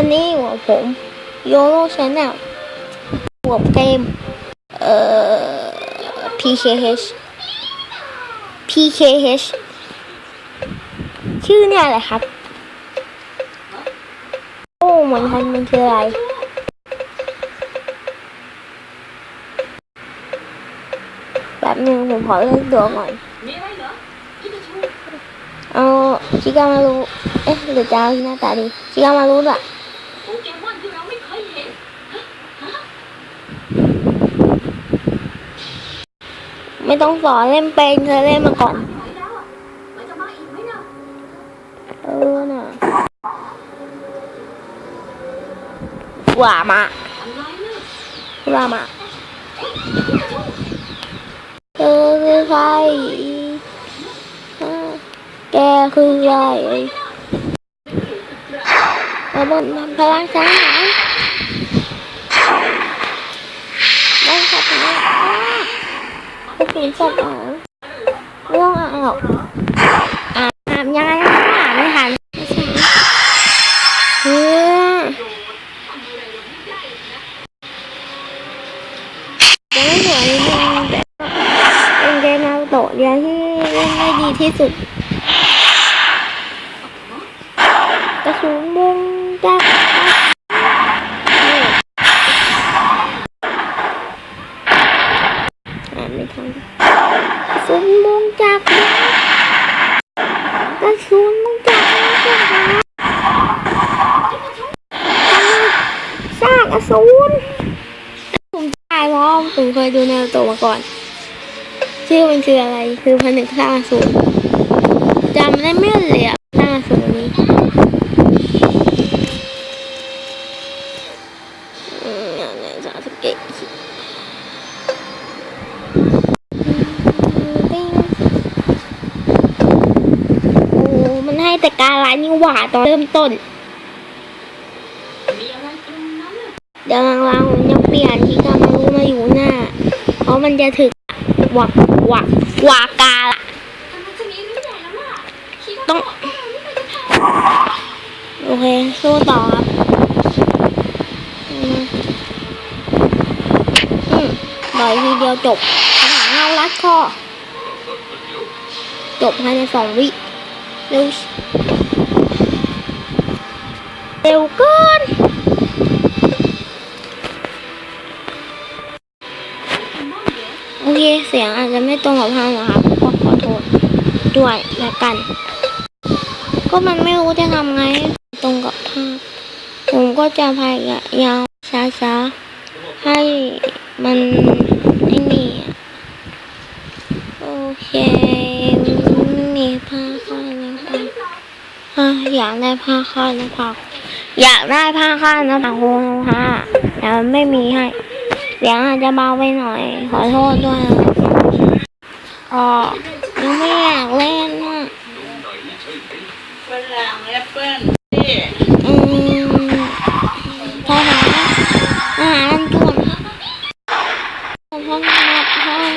วันนี้ขอยู่กับผมโยโ o ช n แนลบวกเกม เอ่อ PKH PKH ชื่อเนี่ยแหละครับ โอ้เหมือนกันมันคืออะไรแบบนึงผมขอเลือกตัวก่อนเหรอพี่จะชูเอาชิกามารุเอ๊ะหรือจะเอาที่หน้าตาดีชิกามารุด้วย โปเกมอนที่เราไม่เคยเห็น ไม่ ต้องสอนเล่นเป็นเคยเล่นมาก่อนไหนแล้วอะมันจะมาอีกไหนะเออน่ะว่ามาว่ามาเธอคือใครอ่าแกคือใครระเบิดมันพลังช้างหางได้สัตว์หาง อสัตว์หางไม่ต้องอ่านหรอกอ่านอ่านยังไงก็อ่านไม่ทันเออยังไม่สวยนิดนึงแต่เป็นเกมนารูโตะเดียวที่เล่นได้ดีที่สุดกระสุนมุงจักรอ่านไม่ทันกระสุนมุงจักรกระสุนมุงจักร สร้างกระสุนผมตายเพราะผมเคยดูนารูโตมาก่อน ชื่อมันคืออะไรคือพันหนึ่งท่าอสูรจำได้ไม่เลยอะท่าอสูรนี้อืมอย่างไหนจะสเก็ตโอ้มันให้แต่การร้ายนี่หว่าตอนเริ่มต้น มีอะไรตรงนั้นน่ะ เดี๋ยวหลังๆผมยังเปลี่ยนที่กามารู้มาอยู่หน้า เพราะมันจะถึกวักวักวากาละต้องโอเคสู้ต่อครับอืมอืมต่อยทีเดียวจบคาเงารัดคอจบภายในสองวิ เร็ว เร็วกิ อเคเสียงอาจจะไม่ตรงกับภาพนะครับก็ขอโทษด้วยแล้วกัน ก็มันไม่รู้จะทำไงตรงกับภาพ ผมก็จะพยายามช้าๆให้มันไอ้นี่อะโอเคนี่ผ้าคาดนะครับอะอยากได้ผ้าคาดนะครับอยากได้ผ้าคาดนะครับโอ้โหฮะแต่ไม่มีให้ เสียงอาจจะเบาไปหน่อย ขอโทษด้วยอ๋อยังไม่อยากเล่นอะ ฝรั่งแอปเปิ้ลนี่ อืมพอนะอาหารด่วนห้องนับห้อง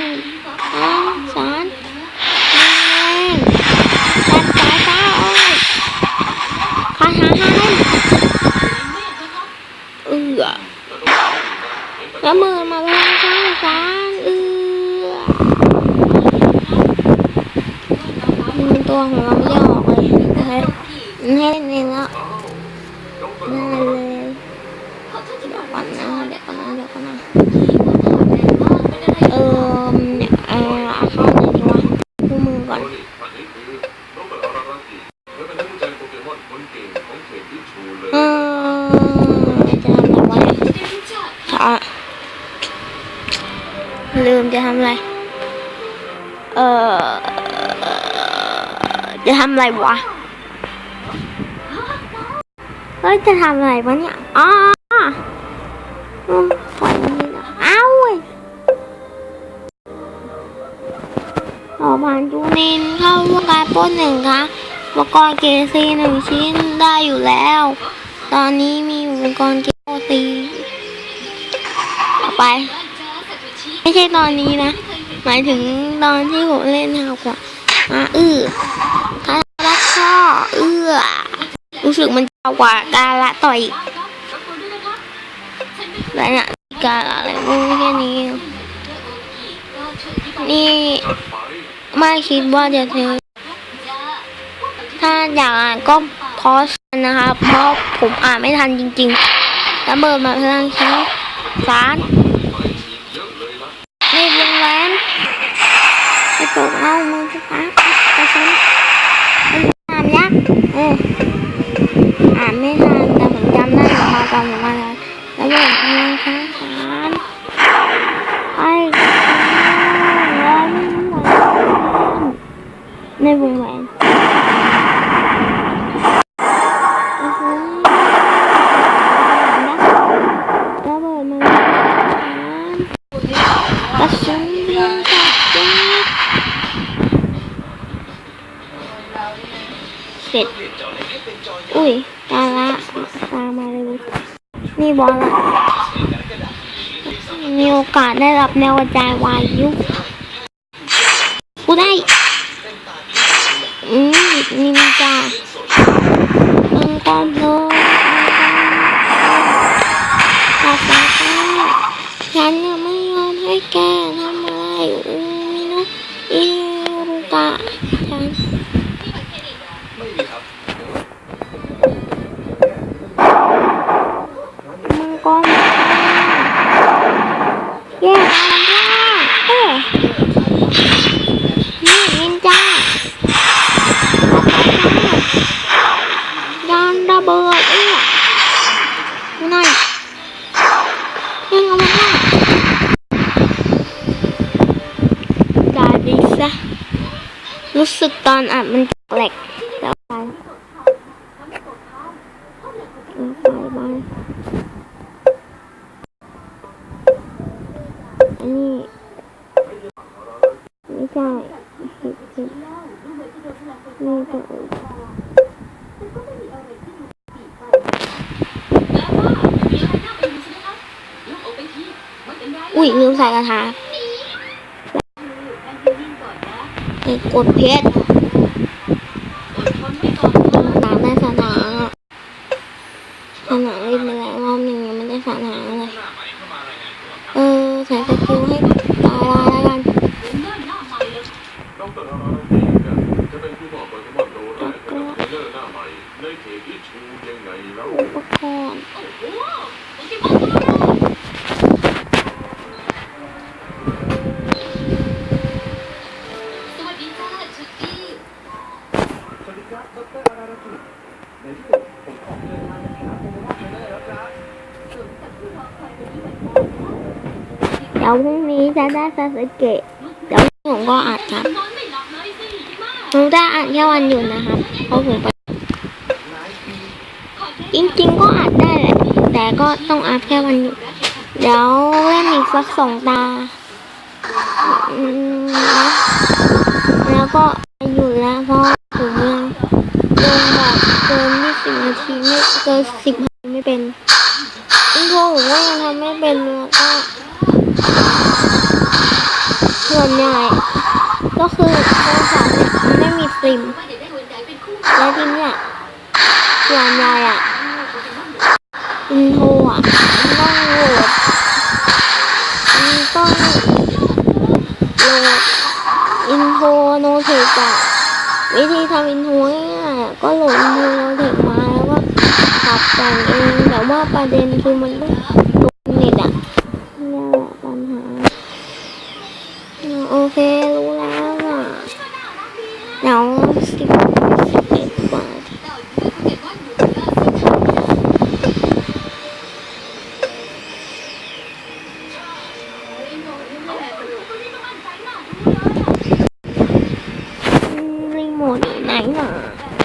ห้องสารแรงตัดสายฟ้าออกคาถาห้าเล่มเอือแล้วมือมาพลังช้างสารเอืออืม ตัวของเราไม่ได้ออกเลยให้ให้เล่นเองแล้วได้เลยเดี๋ยวก่อนนะเดี๋ยวก่อนนะเดี๋ยวก่อนนะเออเนี่ยเออเอาเข้าไหนดีวะคู่มือก่อนอือน้องเอารารากิและเป็นนักวิจัยโปเกมอจะทำอะไรวะอะลืมจะทำอะไร เออ จะทำอะไรวะ เฮ้ย จะทำอะไรวะเนี่ย อ๋อปล่อยมันเลยเอ้าเว้ยขอผ่านจูนินเข้าร่วมการป้นหนึ่งค่ะอุปกรณ์เกซีหนึ่งชิ้นได้อยู่แล้ว ตอนนี้มีอุปกรณ์เกซีเอไป ไม่ใช่ตอนนี้นะ หมายถึงตอนที่ผมเล่นหากว่าอะอื้อครักข้อเอื้อ รู้สึกมันจะกว่ากาละต่ออีกแล้วนะกาลอะไรพวแค่นี้ นี่ไม่คิดว่าจะซื้อถ้าอยากอ่านก็โพสนะคะเพราะผมอ่านไม่ทันจริงๆแล้วเบอร์มาเพลังเช้าสารนี่โรนแรมไปตกเงามือฟ้าไปชนปทำยักษ์เออ อ่านไม่ทันแต่ผมจำได้ผมมาจำผมมาแล้วระเบิดพลังช้างสารไอ้ร้อนในวงแหวนโอ้โหระเบิดมันกระสุนเรียงกับยัดเสร็จอุ้ยตาละตามมาเลยนี่ บอลมีโอกาสได้รับแนวกระจายวายุกูได้ อืมนินจามังกรโลตาตาฉันยังไม่ยอมให้แกทำอะไรอูมินะอิรุตะฉันมังกรแยกกันว่าเอ้ยนี่นินจาตาตา ยานระเบิดเอ้ยดูหน่อยยังเอามาให้ได้ดีซะ รู้สึกตอนอัดมันแหลกแล้วไปไปไปนนี้ไม่ใช่นี่ก็อุ้ยลืมใส่กระทะเอ กกดเพชรตามได้สถานะสถานะเล่นไปแล้วรอบหนึ่งยังไม่ได้สถานะเลย เออใส่สกิลให้ตายลายแล้วกัน ดรอาราตีเนี่ยจะเป็นผู้บอกโปเกมอนตัวแรกให้กับเทรนเนอร์หน้าใหม่ในเขตอิชูยังไงแล้ว อุปกรณ์เดี๋่จะได้ซาสเกะเดี๋ยวผมก็อัดครับผมจิมาผมได้อัดแค่วันหยุดนะครับเพราะผมไปจริงๆก็อัดได้แหละแต่ก็ต้องอัดแค่วันหยุดเดี๋ยวเล่นอีกสักสองตาแล้วก็หยุดแล้วเพราะผมยังลงแบบเกินยี่สิบนาทีไม่เกินสิบนาทีไม่เป็นอินโทรผมก็ยังทำไม่เป็นเลยก็ ส่วนใหญ่ก็คือโทรศัพท์เนี่ยมันไม่มีซิมแล้วทีเนี้ยส่วนใหญ่อะอินโทรอะมันต้องโหลดมันต้องโหลดอินโทรโนเทคอะวิธีทำอินโทรง่ายๆอะก็โหลดอินโทรโนเทคมาแล้วก็ปรับแต่งเองแต่ว่าประเด็นคือมันต้องลงเน็ตอะนี่แหละปัญหา เครู้แล้วอะเดี๋ยวสิบสิบเอ็ดกว่า เก็บว่าอยู่แล้วคนนี้ก็มั่นใจมากรู้เลย รีโมทอยู่ไหนหน่ะ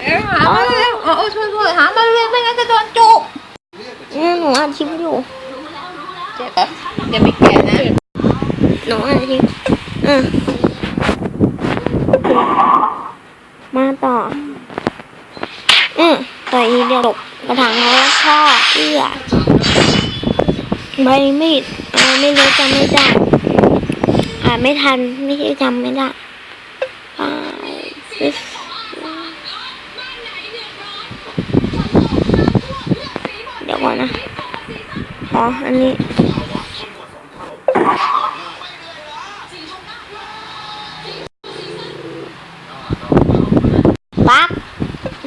เอ้ยหามาเร็วเอาเอาชวนชวนหามาเร็วไม่งั้นจะโดนจุ เนี่ยหนูอัดคลิปอยู่ เจ็บปะเดี๋ยวไม่แก่นะ หนูอัดคลิป อะ มาต่อ อืมต่อยทีเดียวจบกระถางแล้วข้อเอื้อใบมีดอะไรไม่รู้จำไม่ได้อ่าไม่ทัน ไม่ใช่จำไม่ได้ไปซิสยวก่อนนะ อ๋อ อันนี้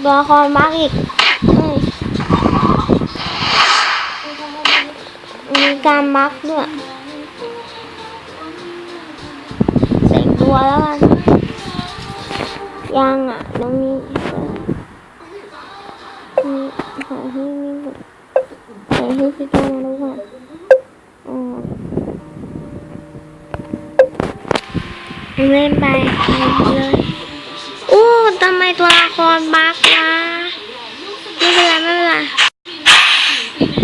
ตัวละครบักอีกมีการบักด้วยเสกตัวแล้วกันยังอะน้องนี้มีหาให้นี่ก่อนหาให้พี่ต้องมาดูก่อนอ๋อเล่นไปไปเลยำไมตัวละครบักวะไม่เป็นไรไม่เป็นไร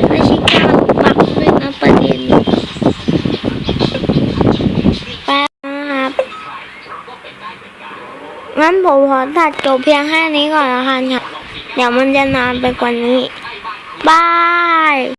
ไม่ใช่การบักเลยนะประเด็นแป๊บนะครับงั้นผมขอตัดจบเพียงแค่นี้ก่อนละกันครับเดี๋ยวมันจะนานไปกว่านี้บาย